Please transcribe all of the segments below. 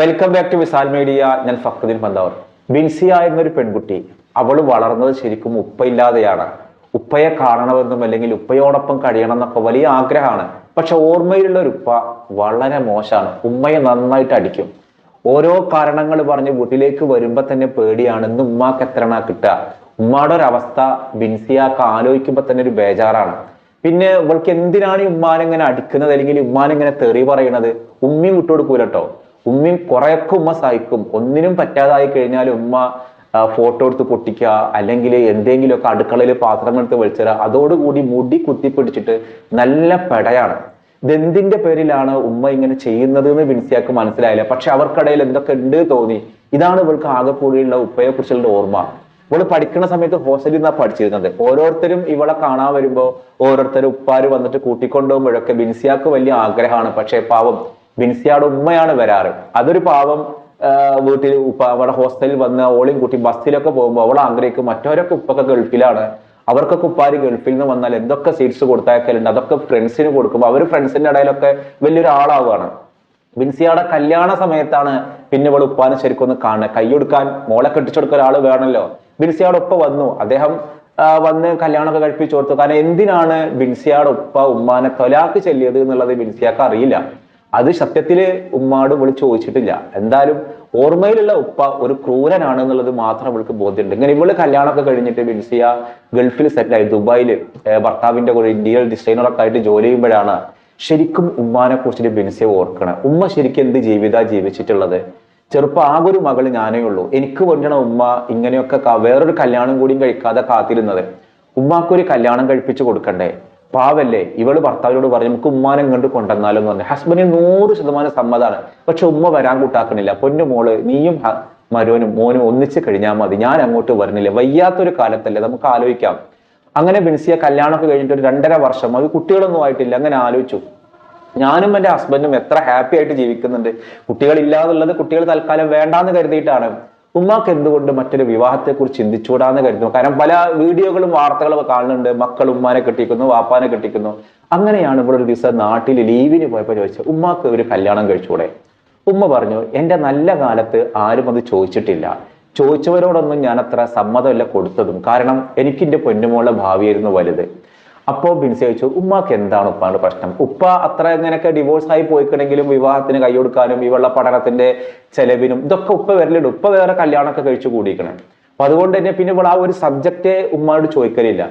Welcome back to Visal media ഞാൻ ഫക്രുദ്ദീൻ പന്താവർ ബിൻസിയ എന്നൊരു പെൺകുട്ടി അവൾ വളർന്നത് ശരിക്കും ഉപ്പയില്ലാതെയാണ്. ഉപ്പയെ കാണണമെന്നും അല്ലെങ്കിൽ ഉപ്പയോടൊപ്പം കഴിയണം എന്നൊക്കെ വലിയ ആഗ്രഹമാണ്. പക്ഷെ ഓർമ്മയിലുള്ള ഒരു ഉപ്പ വളരെ മോശമാണ്. ഉമ്മയെ നന്നായിട്ട് അടിക്കും. ഓരോ കാരണങ്ങൾ പറഞ്ഞ് വീട്ടിലേക്ക് വരുമ്പോൾ തന്നെ പേടിയാണ്. ഇന്ന് ഉമ്മാക്ക് എത്രണ കിട്ടുക? ഉമ്മയുടെ ഒരു അവസ്ഥ ബിൻസിയാക്ക് ആലോചിക്കുമ്പോ തന്നെ ഒരു ബേജാറാണ്. പിന്നെ ഇവൾക്ക് എന്തിനാണ് ഈ ഉമ്മാനെങ്ങനെ അടിക്കുന്നത്? അല്ലെങ്കിൽ ഉമ്മാനെങ്ങനെ തെറി പറയണത്? ഉമ്മി വിട്ടുകൊടുക്കൂല കേട്ടോ ഉമ്മയും കുറെയൊക്കെ ഉമ്മ സഹിക്കും. ഒന്നിനും പറ്റാതായി കഴിഞ്ഞാൽ ഉമ്മ ഫോട്ടോ എടുത്ത് പൊട്ടിക്കുക അല്ലെങ്കിൽ എന്തെങ്കിലുമൊക്കെ അടുക്കളയിൽ പാത്രം എടുത്ത് വലിച്ചിടുക അതോടുകൂടി മുടി കുത്തിപ്പിടിച്ചിട്ട് നല്ല പെടയാണ്. ഇതെന്തിന്റെ പേരിലാണ് ഉമ്മ ഇങ്ങനെ ചെയ്യുന്നത് എന്ന് വിൻസിയാക്ക് മനസ്സിലായില്ല. പക്ഷെ അവർക്കിടയിൽ എന്തൊക്കെ ഉണ്ട് തോന്നി. ഇതാണ് ഇവൾക്ക് ആകെ കൂടിയുള്ള ഉപ്പയെ കുറിച്ചുള്ള ഓർമ്മ. ഇവൾ പഠിക്കുന്ന സമയത്ത് ഹോസ്റ്റലിൽ നിന്നാണ് പഠിച്ചിരുന്നത്. ഓരോരുത്തരും ഇവളെ കാണാൻ വരുമ്പോൾ ഓരോരുത്തരും ഉപ്പാര് വന്നിട്ട് കൂട്ടിക്കൊണ്ടുപോകുമ്പോഴൊക്കെ ബിൻസിയാക്ക് വലിയ ആഗ്രഹമാണ്. പക്ഷേ പാവം ബിൻസിയാടെ ഉമ്മയാണ് വരാറ്. അതൊരു പാവം വീട്ടിൽ ഉപ്പ അവിടെ ഹോസ്റ്റലിൽ വന്ന് ഓളിയും കുട്ടി ബസ്സിലൊക്കെ പോകുമ്പോൾ അവളെ ആഗ്രഹിക്കും. മറ്റവരൊക്കെ ഉപ്പൊക്കെ ഗൾഫിലാണ്. അവർക്കൊക്കെ ഉപ്പാര് ഗൾഫിൽ നിന്ന് വന്നാൽ എന്തൊക്കെ സീറ്റ്സ് കൊടുത്തയക്കലുണ്ട് അതൊക്കെ ഫ്രണ്ട്സിന് കൊടുക്കുമ്പോൾ അവർ ഫ്രണ്ട്സിന്റെ ഇടയിലൊക്കെ വലിയൊരു ആളാവുകയാണ് ബിൻസിയുടെ കല്യാണ സമയത്താണ് പിന്നെ ഇവൾ ഉപ്പാനെ ശരിക്കും ഒന്ന് കാണുന്നത് കൈയൊടുക്കാൻ മോളെ കെട്ടിച്ചെടുക്ക ഒരാൾ വേണമല്ലോ. ബിൻസിയാടെ ഉപ്പ വന്നു. അദ്ദേഹം വന്ന് കല്യാണമൊക്കെ കഴിപ്പിച്ചു കൊടുത്തു. കാരണം എന്തിനാണ് ബിൻസിയാടെ ഉപ്പ ഉമ്മാനെ തൊലാക്ക് ചെല്ലിയത് എന്നുള്ളത് ബിൻസിയാക്ക് അറിയില്ല. അത് സത്യത്തിൽ ഉമ്മാട് വിളി ചോദിച്ചിട്ടില്ല. എന്തായാലും ഓർമ്മയിലുള്ള ഉപ്പ ഒരു ക്രൂരനാണ് എന്നുള്ളത് മാത്രം അവൾക്ക് ബോധ്യമുണ്ട്. ഇങ്ങനെ ഇവൾ കല്യാണമൊക്കെ കഴിഞ്ഞിട്ട് ബിൻസിയ ഗൾഫിൽ സെറ്റിലായി ദുബായിൽ ഭർത്താവിന്റെ കൂടെ ഇന്ത്യയിൽ ഡിസൈനറൊക്കെ ആയിട്ട് ജോലി ചെയ്യുമ്പോഴാണ് ശരിക്കും ഉമ്മാനെ കുറിച്ചിട്ട് ബിൻസിയ ഓർക്കണം. ഉമ്മ ശരിക്കും എന്ത് ജീവിത ജീവിച്ചിട്ടുള്ളത്? ചെറുപ്പം ആകെ ഒരു മകൾ ഞാനേ ഉള്ളൂ. എനിക്ക് വേണ്ടിയാണ് ഉമ്മ ഇങ്ങനെയൊക്കെ വേറൊരു കല്യാണം കൂടിയും കഴിക്കാതെ കാത്തിരുന്നത്. ഉമ്മാക്കൊരു കല്യാണം കഴിപ്പിച്ചു കൊടുക്കണ്ടേ? പാവല്ലേ? ഇവൾ ഭർത്താവിനോട് പറഞ്ഞു നമുക്ക് ഉമ്മാനം കണ്ട് കൊണ്ടുവന്നാലോ പറഞ്ഞു. ഹസ്ബൻഡിന് നൂറ് ശതമാനം സമ്മതമാണ് പക്ഷെ ഉമ്മ വരാൻ കൂട്ടാക്കണില്ല. പൊന്നു മോൾ നീയും മരോനും മോനും ഒന്നിച്ച് കഴിഞ്ഞാൽ മതി. ഞാൻ അങ്ങോട്ട് വരുന്നില്ല. വയ്യാത്തൊരു കാലത്തല്ലേ നമുക്ക് ആലോചിക്കാം. അങ്ങനെ ബിൻസിയ കല്യാണമൊക്കെ കഴിഞ്ഞിട്ട് ഒരു രണ്ടര വർഷം. അത് കുട്ടികളൊന്നും ആയിട്ടില്ല. അങ്ങനെ ആലോചിച്ചു. ഞാനും എന്റെ ഹസ്ബൻഡും എത്ര ഹാപ്പി ആയിട്ട് ജീവിക്കുന്നുണ്ട്. കുട്ടികളില്ലാന്നുള്ളത് കുട്ടികൾ തൽക്കാലം വേണ്ടാന്ന് കരുതിയിട്ടാണ്. ഉമ്മാക്ക് എന്തുകൊണ്ട് മറ്റൊരു വിവാഹത്തെക്കുറിച്ച് ചിന്തിച്ചുകൂടാന്ന് കരുതുന്നു? കാരണം പല വീഡിയോകളും വാർത്തകളും കാണുന്നുണ്ട്. മക്കൾ ഉമ്മാനെ കെട്ടിക്കുന്നു വാപ്പാനെ കെട്ടിക്കുന്നു. അങ്ങനെയാണ് ഇവിടെ ഒരു ദിവസം നാട്ടിൽ ലീവിന് പോയപ്പോൾ ചോദിച്ചത് ഉമ്മാക്ക് ഒരു കല്യാണം കഴിച്ചുകൂടെ? ഉമ്മ പറഞ്ഞു എന്റെ നല്ല കാലത്ത് ആരും അത് ചോദിച്ചിട്ടില്ല. ചോദിച്ചവരോടൊന്നും ഞാൻ അത്ര സമ്മതമല്ല കൊടുത്തതും. കാരണം എനിക്ക് എന്റെ പൊന്നുമോളുടെ ഭാവിയായിരുന്നു വലുത്. അപ്പോ ബിൻസി ചോദിച്ചു ഉമ്മാക്ക് എന്താണ് ഉപ്പാന്റെ പ്രശ്നം? ഉപ്പ അത്ര ഇങ്ങനെയൊക്കെ ഡിവോഴ്സ് ആയി പോയിക്കണെങ്കിലും വിവാഹത്തിന് കൈ കൊടുക്കാനും ഇവളുടെ പഠനത്തിന്റെ ചെലവിനും ഇതൊക്കെ ഉപ്പ വരലുണ്ട്. ഉപ്പ വേറെ കല്യാണമൊക്കെ കഴിച്ചു കൂടിയിരിക്കണം. അപ്പൊ അതുകൊണ്ട് തന്നെ പിന്നെ ഇവിടെ ആ ഒരു സബ്ജക്റ്റ് ഉമ്മയോട് ചോദിക്കലില്ല.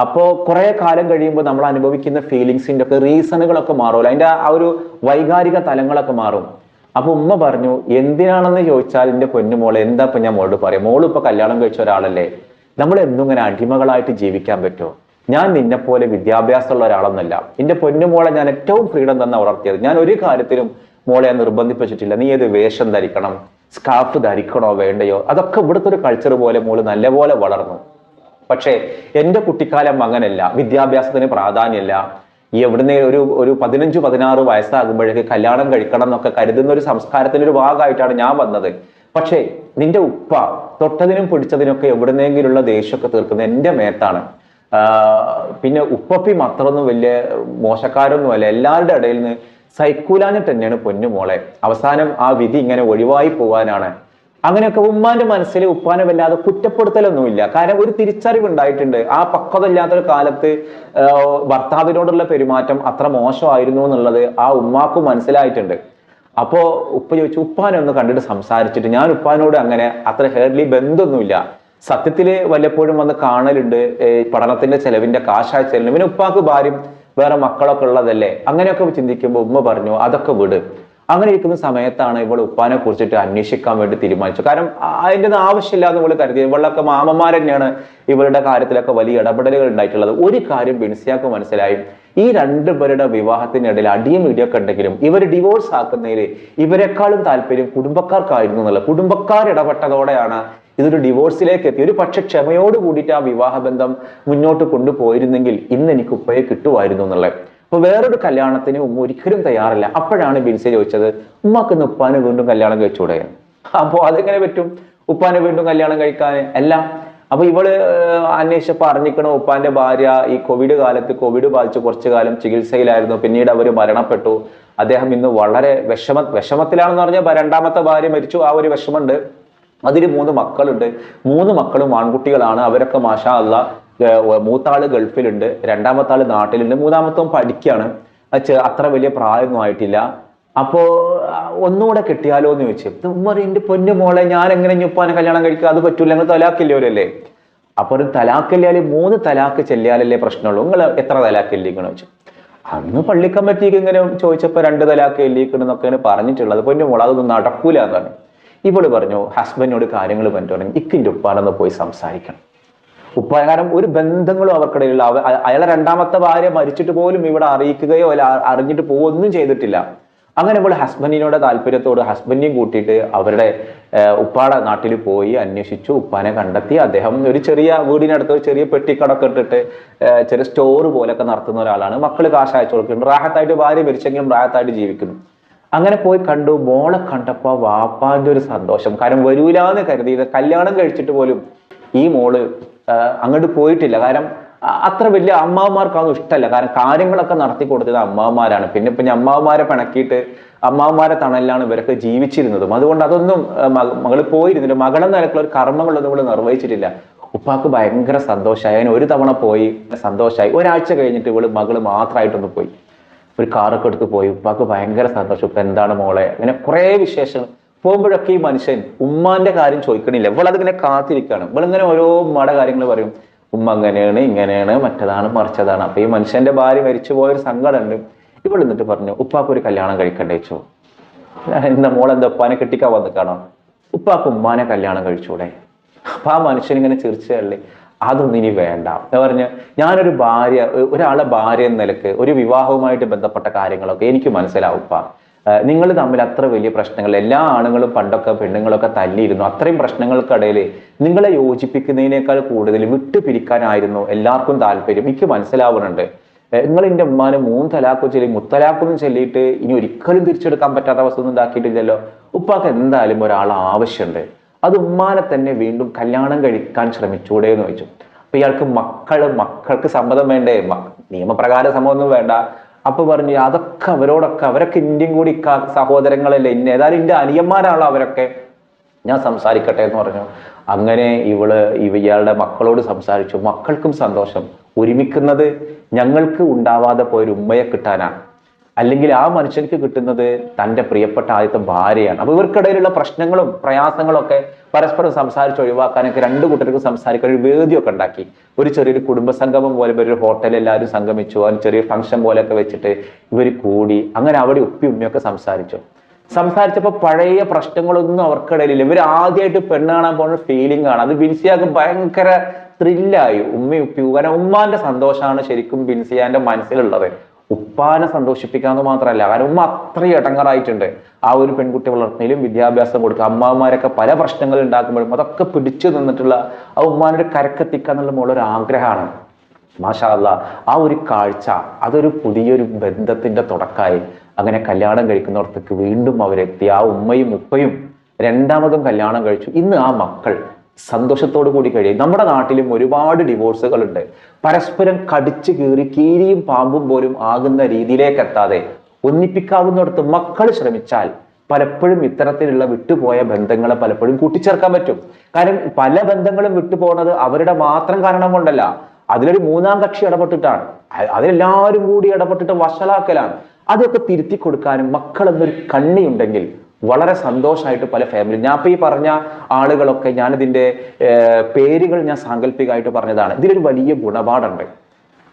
അപ്പോ കുറെ കാലം കഴിയുമ്പോൾ നമ്മൾ അനുഭവിക്കുന്ന ഫീലിങ്സിന്റെ ഒക്കെ റീസണുകളൊക്കെ മാറുമല്ലോ. അതിന്റെ ആ ഒരു വൈകാരിക തലങ്ങളൊക്കെ മാറും. അപ്പൊ ഉമ്മ പറഞ്ഞു എന്തിനാണെന്ന് ചോദിച്ചാൽ എന്റെ പൊന്നുമോളെ എന്താ ഇപ്പൊ ഞാൻ മോളോട് പറയാം? മോളിപ്പോ കല്യാണം കഴിച്ച ഒരാളല്ലേ. നമ്മൾ എന്നും ഇങ്ങനെ അടിമകളായിട്ട് ജീവിക്കാൻ പറ്റുമോ? ഞാൻ നിന്നെപ്പോലെ വിദ്യാഭ്യാസമുള്ള ഒരാളൊന്നല്ല. എന്റെ പൊന്നുമോളെ ഞാൻ ഏറ്റവും ഫ്രീഡം തന്നെ വളർത്തിയത്. ഞാൻ ഒരു കാര്യത്തിലും മോളെ നിർബന്ധിപ്പിച്ചിട്ടില്ല. നീ ഏത് വേഷം ധരിക്കണം? സ്കാർഫ് ധരിക്കണോ വേണ്ടയോ? അതൊക്കെ ഇവിടുത്തെ ഒരു കൾച്ചർ പോലെ മോൾ നല്ലപോലെ വളർന്നു. പക്ഷേ എന്റെ കുട്ടിക്കാലം അങ്ങനല്ല. വിദ്യാഭ്യാസത്തിന് പ്രാധാന്യമില്ല. ഈ എവിടുന്ന് ഒരു ഒരു പതിനഞ്ച് പതിനാറ് വയസ്സാകുമ്പോഴേക്ക് കല്യാണം കഴിക്കണം എന്നൊക്കെ കരുതുന്ന ഒരു സംസ്കാരത്തിന്റെ ഒരു ഭാഗമായിട്ടാണ് ഞാൻ വന്നത്. പക്ഷേ നിന്റെ ഉപ്പ തൊട്ടതിനും പിടിച്ചതിനൊക്കെ എവിടുന്നെങ്കിലുള്ള ദേഷ്യമൊക്കെ തീർക്കുന്നത് എന്റെ മേത്താണ്. പിന്നെ ഉപ്പപ്പി മാത്രമൊന്നും വലിയ മോശക്കാരൊന്നും അല്ല. എല്ലാവരുടെ ഇടയിൽ നിന്ന് സൈക്കൂലാഞ്ഞിട്ട് തന്നെയാണ് പൊന്നുമോളെ അവസാനം ആ വിധി ഇങ്ങനെ ഒഴിവായി പോകാനാണ് അങ്ങനെയൊക്കെ ഉമ്മാന്റെ മനസ്സിൽ ഉപ്പാനെ വല്ലാതെ കുറ്റപ്പെടുത്തലൊന്നുമില്ല. കാരണം ഒരു തിരിച്ചറിവ് ഉണ്ടായിട്ടുണ്ട് ആ പക്വതല്ലാത്തൊരു കാലത്ത് ഭർത്താവിനോടുള്ള പെരുമാറ്റം അത്ര മോശമായിരുന്നു എന്നുള്ളത് ആ ഉമ്മാക്ക് മനസ്സിലായിട്ടുണ്ട്. അപ്പോ ഉപ്പ ചോദിച്ചു ഉപ്പാനെ ഒന്ന് കണ്ടിട്ട് സംസാരിച്ചിട്ട്. ഞാൻ ഉപ്പാനോട് അങ്ങനെ അത്ര ഹേർലി ബന്ധമൊന്നുമില്ല സത്യത്തിൽ വല്ലപ്പോഴും വന്ന് കാണലുണ്ട്. പഠനത്തിന്റെ ചെലവിന്റെ കാശായ ചെലവിന്. പിന്നെ ഉപ്പാക്ക് ഭാര്യം വേറെ മക്കളൊക്കെ ഉള്ളതല്ലേ? അങ്ങനെയൊക്കെ ചിന്തിക്കുമ്പോൾ ഉമ്മ പറഞ്ഞു അതൊക്കെ വിട്. അങ്ങനെ ഇരിക്കുന്ന സമയത്താണ് ഇവൾ ഉപ്പാനെ കുറിച്ചിട്ട് അന്വേഷിക്കാൻ വേണ്ടി തീരുമാനിച്ചു കാരണം അതിന്റെ ഒന്നും ആവശ്യമില്ലാന്ന് ഇവൾ കരുതി ഇവളൊക്കെ മാമന്മാർ തന്നെയാണ് ഇവളുടെ കാര്യത്തിലൊക്കെ വലിയ ഇടപെടലുകൾ ഉണ്ടായിട്ടുള്ളത്. ഒരു കാര്യം ബിൻസിയാക്ക് മനസ്സിലായി. ഈ രണ്ടുപേരുടെ വിവാഹത്തിനിടയിൽ അടിയും ഇടിയൊക്കെ ഉണ്ടെങ്കിലും ഇവർ ഡിവോഴ്സ് ആക്കുന്നതിൽ ഇവരെക്കാളും താല്പര്യം കുടുംബക്കാർക്കായിരുന്നു എന്നുള്ളത്. കുടുംബക്കാർ ഇടപെട്ടതോടെയാണ് ഇതൊരു ഡിവോഴ്സിലേക്ക് എത്തി. ഒരു പക്ഷെ ക്ഷമയോട് കൂടിയിട്ട് ആ വിവാഹബന്ധം മുന്നോട്ട് കൊണ്ടുപോയിരുന്നെങ്കിൽ ഇന്ന് എനിക്ക് ഉപ്പയെ കിട്ടുമായിരുന്നു എന്നുള്ളത്. അപ്പൊ വേറൊരു കല്യാണത്തിന് ഉമ്മ ഒരിക്കലും തയ്യാറല്ല. അപ്പോഴാണ് ബിൻസി ചോദിച്ചത് ഉമ്മക്ക് ഇന്ന് ഉപ്പാന് വീണ്ടും കല്യാണം കഴിച്ചുകൂടെ അപ്പോ അതെങ്ങനെ പറ്റും? ഉപ്പാനെ വീണ്ടും കല്യാണം കഴിക്കാൻ? എല്ലാം. അപ്പൊ ഇവൾ അന്വേഷിച്ചപ്പോ അറിഞ്ഞിക്കണ ഉപ്പാന്റെ ഭാര്യ ഈ കോവിഡ് കാലത്ത് കോവിഡ് ബാധിച്ച് കുറച്ചു കാലം ചികിത്സയിലായിരുന്നു. പിന്നീട് അവർ മരണപ്പെട്ടു. അദ്ദേഹം ഇന്ന് വളരെ വിഷമ വിഷമത്തിലാണെന്ന് പറഞ്ഞാൽ രണ്ടാമത്തെ ഭാര്യ മരിച്ചു. ആ ഒരു വിഷമമുണ്ട്. അതിൽ മൂന്ന് മക്കളുണ്ട്. മൂന്ന് മക്കളും ആൺകുട്ടികളാണ്. അവരൊക്കെ മാഷാ അല്ല മൂത്താൾ ഗൾഫിലുണ്ട്. രണ്ടാമത്തെ ആൾ നാട്ടിലുണ്ട് മൂന്നാമത്തവൻ പഠിക്കുകയാണ് അത്ര വലിയ പ്രായമൊന്നും ആയിട്ടില്ല. അപ്പോ ഒന്നുകൂടെ കിട്ടിയാലോ എന്ന് ചോദിച്ചു. ഉമ്മ പറയും, എന്റെ പൊന്നു മോളെ ഞാൻ എങ്ങനെ ഞുപ്പാനെ കല്യാണം കഴിക്കുക അത് പറ്റൂല. ഞങ്ങൾ തലാക്കില്ലവരല്ലേ അപ്പൊ ഒരു തലാക്കില്ലാൽ മൂന്ന് തലാക്ക് ചെല്ലിയാലല്ലേ പ്രശ്നമുള്ളൂ. നിങ്ങൾ എത്ര തലാക്ക് എല്ലിക്കണോ ചോദിച്ചു. അന്ന് പള്ളിക്കമ്മറ്റിക്ക് ഇങ്ങനെ ചോദിച്ചപ്പോൾ രണ്ട് തലാക്ക് എല്ലിക്കണം എന്നൊക്കെയാണ് പറഞ്ഞിട്ടുള്ളത്. പൊന്നു മോളെ അതൊന്നും നടക്കൂല എന്നാണ്. ഇവൾ പറഞ്ഞു ഹസ്ബൻഡിനോട് കാര്യങ്ങൾ പറഞ്ഞു തുടങ്ങി ഇക്കിന്റെ ഉപ്പാടെന്ന് പോയി സംസാരിക്കണം. ഉപ്പ കാരണം ഒരു ബന്ധങ്ങളും അവർക്കിടയിലുള്ള അവ അയാളെ രണ്ടാമത്തെ ഭാര്യ മരിച്ചിട്ട് പോലും ഇവിടെ അറിയിക്കുകയോ അല്ല അറിഞ്ഞിട്ട് ഒന്നും ചെയ്തിട്ടില്ല. അങ്ങനെ ഇപ്പോൾ ഹസ്ബൻഡിനോട് താല്പര്യത്തോട് ഹസ്ബൻഡിനെയും കൂട്ടിയിട്ട് അവരുടെ ഉപ്പാടെ നാട്ടിൽ പോയി അന്വേഷിച്ചു. ഉപ്പാനെ കണ്ടെത്തി. അദ്ദേഹം ഒരു ചെറിയ വീടിനടുത്ത് ഒരു ചെറിയ പെട്ടിക്കടൊക്കെ ഇട്ടിട്ട് ചെറിയ സ്റ്റോർ പോലൊക്കെ നടത്തുന്ന ഒരാളാണ്. മക്കൾ കാശ് അയച്ചു കൊടുക്കുന്നുണ്ട്. റാഹത്തായിട്ട് ഭാര്യ മരിച്ചെങ്കിലും റാഹത്തായിട്ട് ജീവിക്കുന്നു. അങ്ങനെ പോയി കണ്ടു. മോളെ കണ്ടപ്പോ വാപ്പാന്റെ ഒരു സന്തോഷം. കാരണം വരൂലാന്ന് കരുതി. കല്യാണം കഴിച്ചിട്ട് പോലും ഈ മോൾ അങ്ങോട്ട് പോയിട്ടില്ല. കാരണം അത്ര വലിയ അമ്മാവന്മാർക്കൊന്നും ഇഷ്ടമല്ല കാരണം കാര്യങ്ങളൊക്കെ നടത്തി കൊടുത്തത് അമ്മാവന്മാരാണ്. പിന്നെ ഞാൻ അമ്മാവന്മാരെ പിണക്കിയിട്ട് അമ്മാവന്മാരെ തണലിലാണ് ഇവരൊക്കെ ജീവിച്ചിരുന്നതും. അതുകൊണ്ട് അതൊന്നും മകൾ മക- മകൾ പോയിരുന്നില്ല. മകളെന്ന നിലക്കുള്ള ഒരു കർമ്മങ്ങളൊന്നും ഇവിടെ നിർവഹിച്ചിട്ടില്ല. ഉപ്പാക്ക് ഭയങ്കര സന്തോഷമായി. അതിന് ഒരു തവണ പോയി സന്തോഷമായി. ഒരാഴ്ച കഴിഞ്ഞിട്ട് ഇവൾ മകൾ മാത്രമായിട്ടൊന്ന് പോയി. ഒരു കാറൊക്കെ എടുത്ത് പോയി. ഉപ്പാക്ക് ഭയങ്കര സന്തോഷം. ഇപ്പൊ എന്താണ് മോളെ? അങ്ങനെ കുറേ വിശേഷങ്ങൾ. പോകുമ്പോഴൊക്കെ ഈ മനുഷ്യൻ ഉമ്മാന്റെ കാര്യം ചോദിക്കണില്ല. ഇവളതിങ്ങനെ കാത്തിരിക്കുകയാണ്. ഇവളിങ്ങനെ ഓരോ ഉമ്മയുടെ കാര്യങ്ങൾ പറയും. ഉമ്മ അങ്ങനെയാണ് ഇങ്ങനെയാണ് മറ്റതാണ് മറിച്ചതാണ്. അപ്പൊ ഈ മനുഷ്യന്റെ ഭാര്യ മരിച്ചു പോയൊരു സങ്കടമുണ്ട്. ഇവൾ എന്നിട്ട് പറഞ്ഞു ഉപ്പാക്ക് ഒരു കല്യാണം കഴിക്കണ്ടേ? വെച്ചോ എന്താ മോളെന്താ ഉപ്പാനെ കെട്ടിക്കാൻ വന്നിക്കാണോ ഉപ്പാക്ക് ഉമ്മാനെ കല്യാണം കഴിച്ചൂടെ? അപ്പൊ ആ മനുഷ്യൻ ഇങ്ങനെ ചിരിച്ചല്ലേ അതൊന്നും ഇനി വേണ്ട. എന്ന് പറഞ്ഞ് ഞാനൊരു ഭാര്യ ഒരാളെ ഭാര്യ എന്ന നിലയ്ക്ക് ഒരു വിവാഹവുമായിട്ട് ബന്ധപ്പെട്ട കാര്യങ്ങളൊക്കെ എനിക്ക് മനസ്സിലാവുപ്പ നിങ്ങൾ തമ്മിൽ അത്ര വലിയ പ്രശ്നങ്ങൾ എല്ലാ ആണുങ്ങളും പണ്ടൊക്കെ പെണ്ണുങ്ങളൊക്കെ തല്ലിയിരുന്നു. അത്രയും പ്രശ്നങ്ങൾക്കിടയിൽ നിങ്ങളെ യോജിപ്പിക്കുന്നതിനേക്കാൾ കൂടുതൽ വിട്ടുപിരിക്കാനായിരുന്നു എല്ലാവർക്കും താല്പര്യം. എനിക്ക് മനസ്സിലാവുന്നുണ്ട്. നിങ്ങൾ എന്റെ ഉമ്മാനെ മൂന്ന് തലാക്കും ചൊല്ലി മുത്തലാക്കൊന്നും ചൊല്ലിയിട്ട് ഇനി ഒരിക്കലും തിരിച്ചെടുക്കാൻ പറ്റാത്ത അവസ്ഥ ഒന്നും ഉണ്ടാക്കിയിട്ടില്ലല്ലോ. ഉപ്പാക്ക് എന്തായാലും ഒരാൾ ആവശ്യമുണ്ട് അത് ഉമ്മാനെ തന്നെ വീണ്ടും കല്യാണം കഴിക്കാൻ ശ്രമിച്ചൂടെ എന്ന് ചോദിച്ചു. അപ്പൊ ഇയാൾക്ക് മക്കൾ മക്കൾക്ക് സമ്മതം വേണ്ടേ? നിയമപ്രകാര സമ്മതമൊന്നും വേണ്ട. അപ്പൊ പറഞ്ഞു അതൊക്കെ അവരോടൊക്കെ അവരൊക്കെ ഇന്ത്യൻ കൂടി സഹോദരങ്ങളല്ലേ ഇന്ന ഏതായാലും ഇന്റെ അനിയന്മാരാണല്ലോ അവരൊക്കെ. ഞാൻ സംസാരിക്കട്ടെ എന്ന് പറഞ്ഞു. അങ്ങനെ ഇവൾ ഇവ ഇയാളുടെ മക്കളോട് സംസാരിച്ചു. മക്കൾക്കും സന്തോഷം. ഒരുമിക്കുന്നത് ഞങ്ങൾക്ക് ഉണ്ടാവാതെ പോയൊരു ഉമ്മയെ കിട്ടാനാണ് അല്ലെങ്കിൽ ആ മനുഷ്യർക്ക് കിട്ടുന്നത് തന്റെ പ്രിയപ്പെട്ട ആദ്യത്തെ ഭാര്യയാണ്. അപ്പോൾ ഇവർക്കിടയിലുള്ള പ്രശ്നങ്ങളും പ്രയാസങ്ങളും ഒക്കെ പരസ്പരം സംസാരിച്ച് ഒഴിവാക്കാനൊക്കെ രണ്ട് കൂട്ടർക്കും സംസാരിക്കാൻ ഒരു വേദിയൊക്കെ ഉണ്ടാക്കി. ഒരു ചെറിയൊരു കുടുംബ സംഗമം പോലെ ഒരു ഹോട്ടലിൽ എല്ലാവരും സംഗമിച്ചു. അതിന് ചെറിയ ഫംഗ്ഷൻ പോലെയൊക്കെ വെച്ചിട്ട് ഇവർ കൂടി അങ്ങനെ അവിടെ ഉപ്പി ഉമ്മയൊക്കെ സംസാരിച്ചു. സംസാരിച്ചപ്പോൾ പഴയ പ്രശ്നങ്ങളൊന്നും അവർക്കിടയിലില്ല. ഇവർ ആദ്യമായിട്ട് പെണ്ണ് കാണാൻ പോകുന്ന ഫീലിംഗ് ആണ്. അത് ബിൻസിയാക്ക് ഭയങ്കര ത്രില്ലായി ഉമ്മയും ഉപ്പി കാരണം ഉമ്മാന്റെ സന്തോഷമാണ് ശരിക്കും ബിൻസിയാന്റെ മനസ്സിലുള്ളത്. ഉപ്പാനെ സന്തോഷിപ്പിക്കാന്ന് മാത്രമല്ല കാരണം ഉമ്മ അത്രയും ഇടങ്ങറായിട്ടുണ്ട്. ആ ഒരു പെൺകുട്ടി വളർത്തുന്നതിലും വിദ്യാഭ്യാസം കൊടുക്കുക അമ്മമാരൊക്കെ പല പ്രശ്നങ്ങൾ ഉണ്ടാക്കുമ്പോഴും അതൊക്കെ പിടിച്ചു നിന്നിട്ടുള്ള ആ ഉമ്മാനൊരു കരക്കെത്തിക്കാന്നുള്ള മോളൊരു ആഗ്രഹമാണ്. മാഷാല്ല ആ ഒരു കാഴ്ച അതൊരു പുതിയൊരു ബന്ധത്തിന്റെ തുടക്കമായി അങ്ങനെ കല്യാണം കഴിക്കുന്നിടത്തേക്ക് വീണ്ടും അവരെത്തി. ആ ഉമ്മയും ഉപ്പയും രണ്ടാമതും കല്യാണം കഴിച്ചു. ഇന്ന് ആ മക്കൾ സന്തോഷത്തോടു കൂടി കഴിയും. നമ്മുടെ നാട്ടിലും ഒരുപാട് ഡിവോഴ്സുകളുണ്ട് പരസ്പരം കടിച്ചു കീറി കീരിയും പാമ്പും പോലും ആകുന്ന രീതിയിലേക്ക് എത്താതെ ഒന്നിപ്പിക്കാവുന്നിടത്ത് മക്കൾ ശ്രമിച്ചാൽ പലപ്പോഴും ഇത്തരത്തിലുള്ള വിട്ടുപോയ ബന്ധങ്ങളെ പലപ്പോഴും കൂട്ടിച്ചേർക്കാൻ പറ്റും. കാരണം പല ബന്ധങ്ങളും വിട്ടുപോകുന്നത് അവരുടെ മാത്രം കാരണം കൊണ്ടല്ല. അതിലൊരു മൂന്നാം കക്ഷി ഇടപെട്ടിട്ടാണ്. അതിലെല്ലാവരും കൂടി ഇടപെട്ടിട്ട് വഷളാക്കലാണ്. അതൊക്കെ തിരുത്തി കൊടുക്കാനും മക്കൾ എന്നൊരു കണ്ണിയുണ്ടെങ്കിൽ വളരെ സന്തോഷമായിട്ട് പല ഫാമിലി ഞാൻ ഇപ്പൊ ഈ പറഞ്ഞ ആളുകളൊക്കെ ഞാനിതിന്റെ പേരുകൾ ഞാൻ സാങ്കല്പികമായിട്ട് പറഞ്ഞതാണ്. ഇതിലൊരു വലിയ ഗുണപാഠമുണ്ട്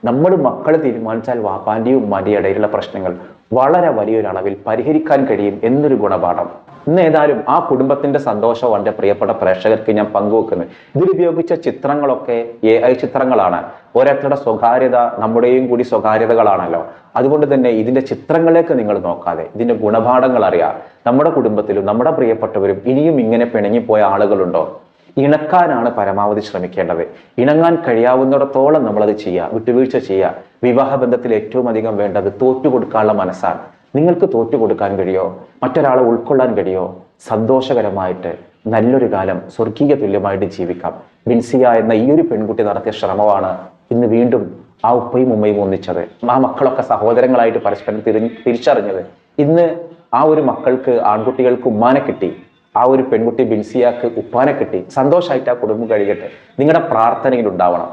നമ്മൾ മക്കൾ തീരുമാനിച്ചാൽ വാപ്പാന്റെയും ഉമ്മാന്റെയും ഇടയിലുള്ള പ്രശ്നങ്ങൾ വളരെ വലിയൊരളവിൽ പരിഹരിക്കാൻ കഴിയും എന്നൊരു ഗുണപാഠം. ഇന്ന് ഏതായാലും ആ കുടുംബത്തിന്റെ സന്തോഷവും എന്റെ പ്രിയപ്പെട്ട പ്രേക്ഷകർക്ക് ഞാൻ പങ്കുവെക്കുന്നത് ഇതിലുപയോഗിച്ച ചിത്രങ്ങളൊക്കെ എ ഐ ചിത്രങ്ങളാണ്. ഓരോരുത്തരുടെ സ്വകാര്യത നമ്മുടെയും കൂടി സ്വകാര്യതകളാണല്ലോ. അതുകൊണ്ട് തന്നെ ഇതിന്റെ ചിത്രങ്ങളിലേക്ക് നിങ്ങൾ നോക്കാതെ ഇതിന്റെ ഗുണപാഠങ്ങൾ അറിയാം. നമ്മുടെ കുടുംബത്തിലും നമ്മുടെ പ്രിയപ്പെട്ടവരും ഇനിയും ഇങ്ങനെ പിണങ്ങിപ്പോയ ആളുകളുണ്ടോ? ഇണക്കാനാണ് പരമാവധി ശ്രമിക്കേണ്ടത്. ഇണങ്ങാൻ കഴിയാവുന്നിടത്തോളം നമ്മളത് ചെയ്യുക വിട്ടുവീഴ്ച ചെയ്യുക വിവാഹബന്ധത്തിൽ ഏറ്റവും അധികം വേണ്ടത് തോറ്റുകൊടുക്കാനുള്ള മനസ്സാണ്. നിങ്ങൾക്ക് തോറ്റു കൊടുക്കാൻ കഴിയോ? മറ്റൊരാളെ ഉൾക്കൊള്ളാൻ കഴിയോ? സന്തോഷകരമായിട്ട് നല്ലൊരു കാലം സ്വർഗീയ തുല്യമായിട്ട് ജീവിക്കാം. ബിൻസിയ എന്ന ഈ ഒരു പെൺകുട്ടി നടത്തിയ ശ്രമമാണ് ഇന്ന് വീണ്ടും ആ ഉപ്പയും ഉമ്മയും ഒന്നിച്ചത്. ആ മക്കളൊക്കെ സഹോദരങ്ങളായിട്ട് പരസ്പരം തിരി തിരിച്ചറിഞ്ഞത്. ഇന്ന് ആ ഒരു മക്കൾക്ക് ആൺകുട്ടികൾക്ക് ഉമ്മാനെ കിട്ടി. ആ ഒരു പെൺകുട്ടി ബിൻസിയാക്ക് ഉപ്പാനെ കിട്ടി. സന്തോഷമായിട്ട് ആ കുടുംബം കഴിയട്ടെ. നിങ്ങളുടെ പ്രാർത്ഥനയിൽ ഉണ്ടാവണം.